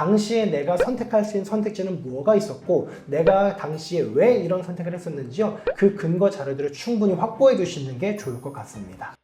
당시에 내가 선택할 수 있는 선택지는 뭐가 있었고 내가 당시에 왜 이런 선택을 했었는지요. 그 근거 자료들을 충분히 확보해 두시는 게 좋을 것 같습니다.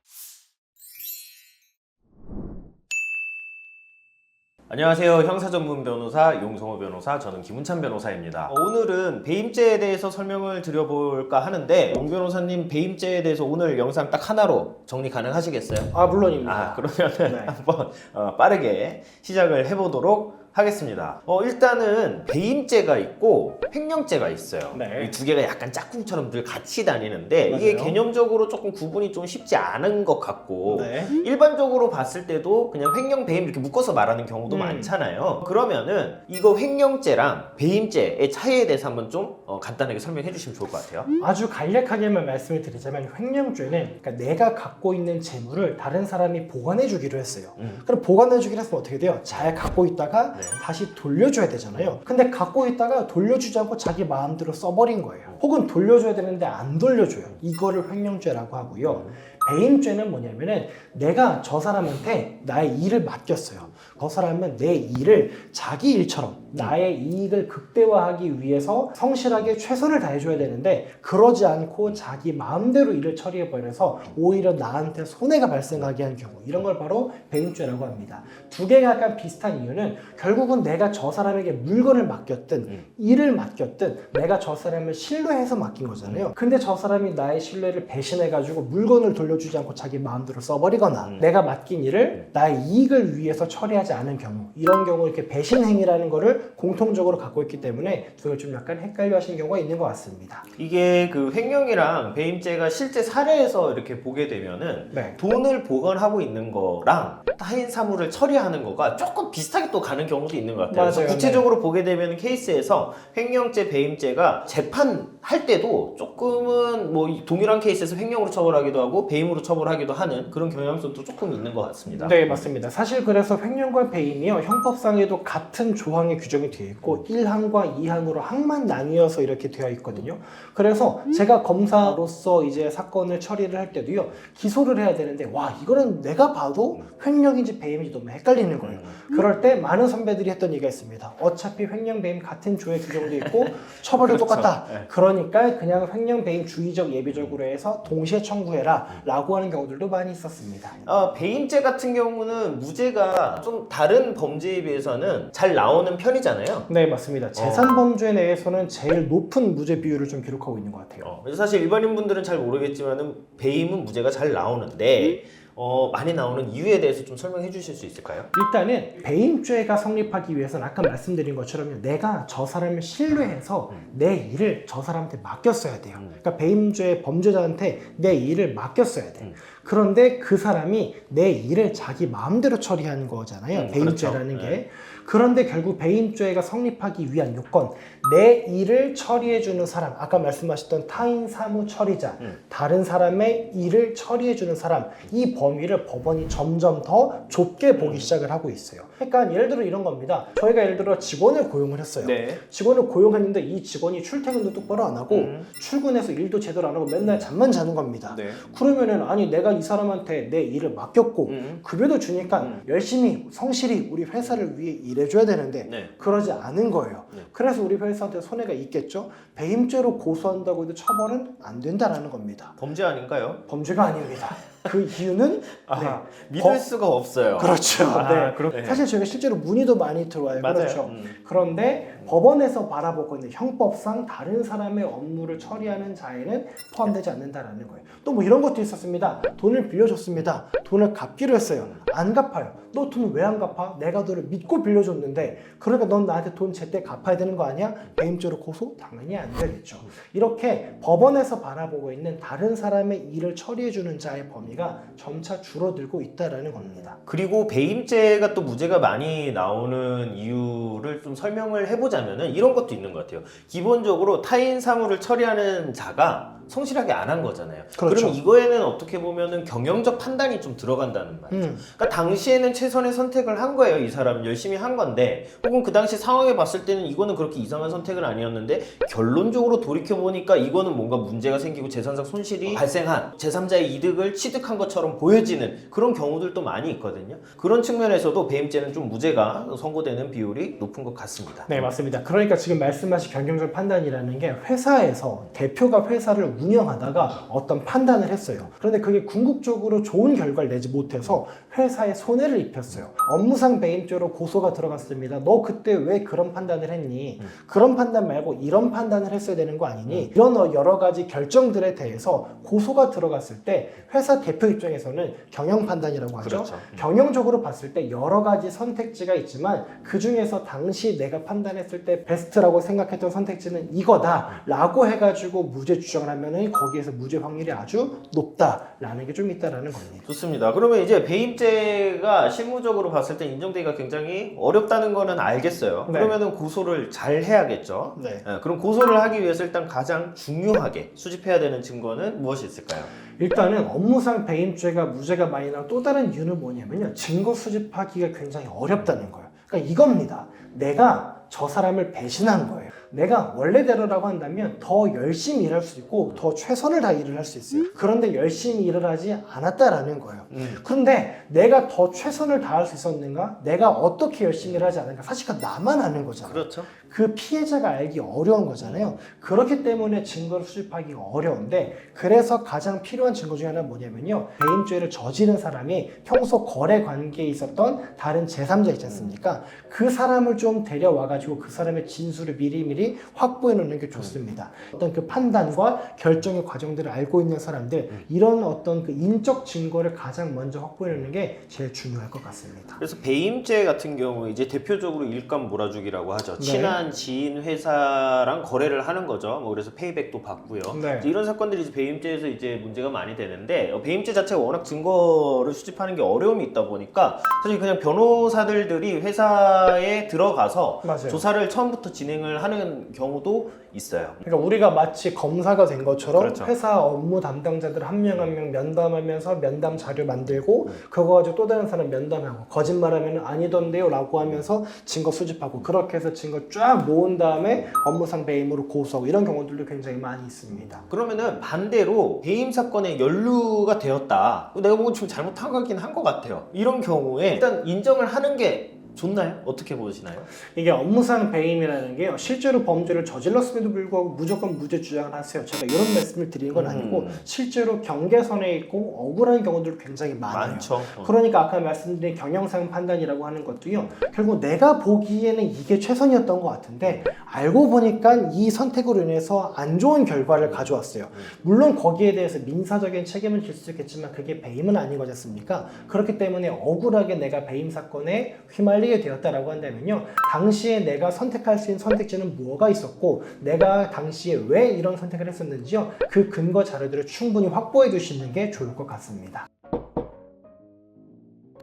안녕하세요. 형사 전문 변호사 용성호 변호사, 저는 김은찬 변호사입니다. 어, 오늘은 배임죄에 대해서 설명을 드려볼까 하는데 용 변호사님 배임죄에 대해서 오늘 영상 딱 하나로 정리 가능하시겠어요? 아 물론입니다. 아 그러면은 네. 한번 어, 빠르게 시작을 해보도록 하겠습니다. 어, 일단은 배임죄가 있고 횡령죄가 있어요. 네. 이 두 개가 약간 짝꿍처럼 늘 같이 다니는데 이게 맞아요. 개념적으로 조금 구분이 좀 쉽지 않은 것 같고 네. 일반적으로 봤을 때도 그냥 횡령 배임 이렇게 묶어서 말하는 경우도 음. 많잖아요. 그러면은 이거 횡령죄랑 배임죄의 차이에 대해서 한번 좀 어, 간단하게 설명해 주시면 좋을 것 같아요. 아주 간략하게만 말씀을 드리자면 횡령죄는 그러니까 내가 갖고 있는 재물을 다른 사람이 보관해 주기로 했어요. 음. 그럼 보관해 주기로 했으면 어떻게 돼요? 잘 갖고 있다가 네. 다시 돌려줘야 되잖아요. 근데 갖고 있다가 돌려주지 않고 자기 마음대로 써버린 거예요. 혹은 돌려줘야 되는데 안 돌려줘요. 이거를 횡령죄라고 하고요. 배임죄는 뭐냐면은 내가 저 사람한테 나의 일을 맡겼어요. 그 사람은 내 일을 자기 일처럼 나의 이익을 극대화하기 위해서 성실하게 최선을 다해줘야 되는데 그러지 않고 자기 마음대로 일을 처리해버려서 오히려 나한테 손해가 발생하게 한 경우 이런 걸 바로 배임죄라고 합니다. 두 개가 약간 비슷한 이유는 결국은 내가 저 사람에게 물건을 맡겼든 음. 일을 맡겼든 내가 저 사람을 신뢰해서 맡긴 거잖아요. 근데 저 사람이 나의 신뢰를 배신해가지고 물건을 돌려주지 않고 자기 마음대로 써버리거나 음. 내가 맡긴 일을 나의 이익을 위해서 처리하지 않은 경우 이런 경우 이렇게 배신 행위라는 거를 공통적으로 갖고 있기 때문에 두 개를 좀 약간 헷갈려 하시는 경우가 있는 것 같습니다. 이게 그 횡령이랑 배임죄가 실제 사례에서 이렇게 보게 되면은 네. 돈을 보관하고 있는 거랑 타인 사물을 처리하는 거가 조금 비슷하게 또 가는 경우도 있는 것 같아요. 그래서 맞아요. 네. 구체적으로 보게 되면 케이스에서 횡령죄, 배임죄가 재판 할 때도 조금은 뭐이 동일한 케이스에서 횡령으로 처벌하기도 하고 배임으로 처벌하기도 하는 그런 경향성도 조금 있는 것 같습니다. 네, 맞습니다. 사실 그래서 횡령과 배임이요. 형법상에도 같은 조항에 규정이 되어 있고 1항과 2항으로 항만 나뉘어서 이렇게 되어 있거든요. 그래서 제가 검사로서 이제 사건을 처리를 할 때도요. 기소를 해야 되는데 와, 이거는 내가 봐도 횡령인지 배임인지 너무 헷갈리는 거예요. 그럴 때 많은 선배들이 했던 얘기가 있습니다. 어차피 횡령 배임 같은 조에 규정도 있고 처벌도 그렇죠. 똑같다. 네. 그 러니까 그냥 횡령 배임 주의적 예비적으로 해서 동시에 청구해라 라고 하는 경우들도 많이 있었습니다. 어, 배임죄 같은 경우는 무죄가 좀 다른 범죄에 비해서는 잘 나오는 편이잖아요. 네 맞습니다. 재산 범죄 내에서는 제일 높은 무죄 비율을 좀 기록하고 있는 것 같아요. 어, 그래서 사실 일반인 분들은 잘 모르겠지만은 배임은 무죄가 잘 나오는데 어, 많이 나오는 이유에 대해서 좀 설명해 주실 수 있을까요? 일단은 배임죄가 성립하기 위해서는 아까 말씀드린 것처럼 내가 저 사람을 신뢰해서 내 일을 저 사람한테 맡겼어야 돼요. 음. 그러니까 배임죄 범죄자한테 내 일을 맡겼어야 돼. 음. 그런데 그 사람이 내 일을 자기 마음대로 처리하는 거잖아요. 음, 배임죄라는 그렇죠. 게. 그런데 결국 배임죄가 성립하기 위한 요건, 내 일을 처리해주는 사람, 아까 말씀하셨던 타인 사무 처리자, 음. 다른 사람의 일을 처리해주는 사람, 이 범위를 법원이 점점 더 좁게 음. 보기 시작을 하고 있어요. 그러니까 예를 들어 이런 겁니다. 저희가 예를 들어 직원을 고용을 했어요. 네. 직원을 고용했는데 이 직원이 출퇴근도 똑바로 안 하고 음. 출근해서 일도 제대로 안 하고 맨날 잠만 자는 겁니다. 네. 그러면은 아니 내가 이 사람한테 내 일을 맡겼고 음. 급여도 주니까 음. 열심히 성실히 우리 회사를 위해 일해줘야 되는데 네. 그러지 않은 거예요. 네. 그래서 우리 회사한테 손해가 있겠죠. 배임죄로 고소한다고 해도 처벌은 안 된다라는 겁니다. 범죄 아닌가요? 범죄가 아닙니다. 그 이유는 아, 네. 믿을 법- 수가 없어요. 그렇죠. 아, 네. 그렇- 사실 저희가 실제로 문의도 많이 들어와요. 맞아요. 그렇죠. 음. 그런데 법원에서 바라보고 있는 형법상 다른 사람의 업무를 처리하는 자에는 포함되지 않는다라는 거예요. 또 뭐 이런 것도 있었습니다. 돈을 빌려줬습니다. 돈을 갚기로 했어요. 안 갚아요. 너 돈 왜 안 갚아? 내가 너를 믿고 빌려줬는데 그러니까 넌 나한테 돈 제때 갚아야 되는 거 아니야? 배임죄로 고소? 당연히 안 되겠죠. 이렇게 법원에서 바라보고 있는 다른 사람의 일을 처리해주는 자의 범위가 점차 줄어들고 있다라는 겁니다. 그리고 배임죄가 또 무죄가 많이 나오는 이유를 좀 설명을 해보자면은 이런 것도 있는 것 같아요. 기본적으로 타인 사물을 처리하는 자가 성실하게 안 한 거잖아요. 그렇죠. 럼 이거에는 어떻게 보면은 경영적 판단이 좀 들어간다는 말이죠. 음. 그러니까 당시에는 최선의 선택을 한 거예요. 이 사람은 열심히 한 건데, 혹은 그 당시 상황에 봤을 때는 이거는 그렇게 이상한 선택은 아니었는데 결론적으로 돌이켜 보니까 이거는 뭔가 문제가 생기고 재산상 손실이 발생한 제3자의 이득을 취득 할 취직한 것처럼 보여지는 그런 경우들도 많이 있거든요. 그런 측면에서도 배임죄는 좀 무죄가 선고되는 비율이 높은 것 같습니다. 네, 맞습니다. 그러니까 지금 말씀하신 경영적 판단이라는 게 회사에서 대표가 회사를 운영하다가 어떤 판단을 했어요. 그런데 그게 궁극적으로 좋은 결과를 내지 못해서 회사에 손해를 입혔어요. 업무상 배임죄로 고소가 들어갔습니다. 너 그때 왜 그런 판단을 했니? 그런 판단 말고 이런 판단을 했어야 되는 거 아니니? 이런 어, 여러 가지 결정들에 대해서 고소가 들어갔을 때 회사 대표 입장에서는 경영 판단이라고 하죠. 그렇죠. 경영적으로 봤을 때 여러 가지 선택지가 있지만 그 중에서 당시 내가 판단했을 때 베스트라고 생각했던 선택지는 이거다라고 해가지고 무죄 주장을 하면은 거기에서 무죄 확률이 아주 높다라는 게 좀 있다라는 겁니다. 좋습니다. 그러면 이제 배임죄가 실무적으로 봤을 때 인정되기가 굉장히 어렵다는 거는 알겠어요. 네. 그러면은 고소를 잘 해야겠죠. 네. 예, 그럼 고소를 하기 위해서 일단 가장 중요하게 수집해야 되는 증거는 무엇이 있을까요? 일단은 업무상 배임죄가 무죄가 많이 나온 또 다른 이유는 뭐냐면요. 증거 수집하기가 굉장히 어렵다는 거예요. 그러니까 이겁니다. 내가 저 사람을 배신한 거예요. 내가 원래대로라고 한다면 더 열심히 일할 수 있고 더 최선을 다 일을 할 수 있어요. 그런데 열심히 일을 하지 않았다라는 거예요. 음. 그런데 내가 더 최선을 다할 수 있었는가? 내가 어떻게 열심히 일을 하지 않은가? 사실 그 나만 아는 거잖아요. 그렇죠. 그 피해자가 알기 어려운 거잖아요. 그렇기 때문에 증거를 수집하기가 어려운데 그래서 가장 필요한 증거 중에 하나는 뭐냐면요. 배임죄를 저지른 사람이 평소 거래 관계에 있었던 다른 제3자 있지 않습니까? 그 사람을 좀 데려와 가지고 그 사람의 진술을 미리미리 확보해 놓는 게 좋습니다. 어떤 그 판단과 결정의 과정들을 알고 있는 사람들 이런 어떤 그 인적 증거를 가장 먼저 확보해 놓는 게 제일 중요할 것 같습니다. 그래서 배임죄 같은 경우 이제 대표적으로 일감 몰아주기라고 하죠. 네. 친한 지인 회사랑 거래를 하는 거죠. 뭐 그래서 페이백도 받고요. 네. 이런 사건들이 이제 배임죄에서 이제 문제가 많이 되는데 어, 배임죄 자체가 워낙 증거를 수집하는 게 어려움이 있다 보니까 사실 그냥 변호사들들이 회사에 들어가서 맞아요. 조사를 처음부터 진행을 하는 경우도 있어요. 그러니까 우리가 마치 검사가 된 것처럼 그렇죠. 회사 업무 담당자들 한 명 한 명 면담하면서 면담 자료 만들고 음. 그거 가지고 또 다른 사람 면담하고 거짓말하면 아니던데요라고 하면서 증거 수집하고 그렇게 해서 증거 쫙 모은 다음에 업무상 배임으로 고소하고 이런 경우들도 굉장히 많이 있습니다. 그러면은 반대로 배임 사건에 연루가 되었다. 내가 보기엔 좀 잘못한 거긴 한 것 같아요. 이런 경우에 일단 인정을 하는 게 좋나요? 어떻게 보시나요? 이게 업무상 배임이라는 게요. 실제로 범죄를 저질렀음에도 불구하고 무조건 무죄 주장을 하세요. 제가 이런 말씀을 드리는 건 아니고 음. 실제로 경계선에 있고 억울한 경우들 굉장히 많아요. 많죠. 어. 그러니까 아까 말씀드린 경영상 판단이라고 하는 것도요. 결국 내가 보기에는 이게 최선이었던 것 같은데 알고 보니까 이 선택으로 인해서 안 좋은 결과를 가져왔어요. 물론 거기에 대해서 민사적인 책임을 질 수 있겠지만 그게 배임은 아닌 거지 않습니까? 그렇기 때문에 억울하게 내가 배임 사건에 휘말리게 되었다라고 한다면요. 당시에 내가 선택할 수 있는 선택지는 뭐가 있었고 내가 당시에 왜 이런 선택을 했었는지요. 그 근거 자료들을 충분히 확보해 두시는 게 좋을 것 같습니다.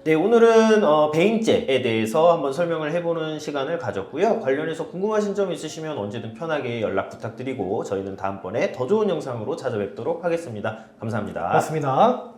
네, 오늘은 어, 배임죄에 대해서 한번 설명을 해보는 시간을 가졌고요. 관련해서 궁금하신 점 있으시면 언제든 편하게 연락 부탁드리고 저희는 다음번에 더 좋은 영상으로 찾아뵙도록 하겠습니다. 감사합니다. 맞습니다.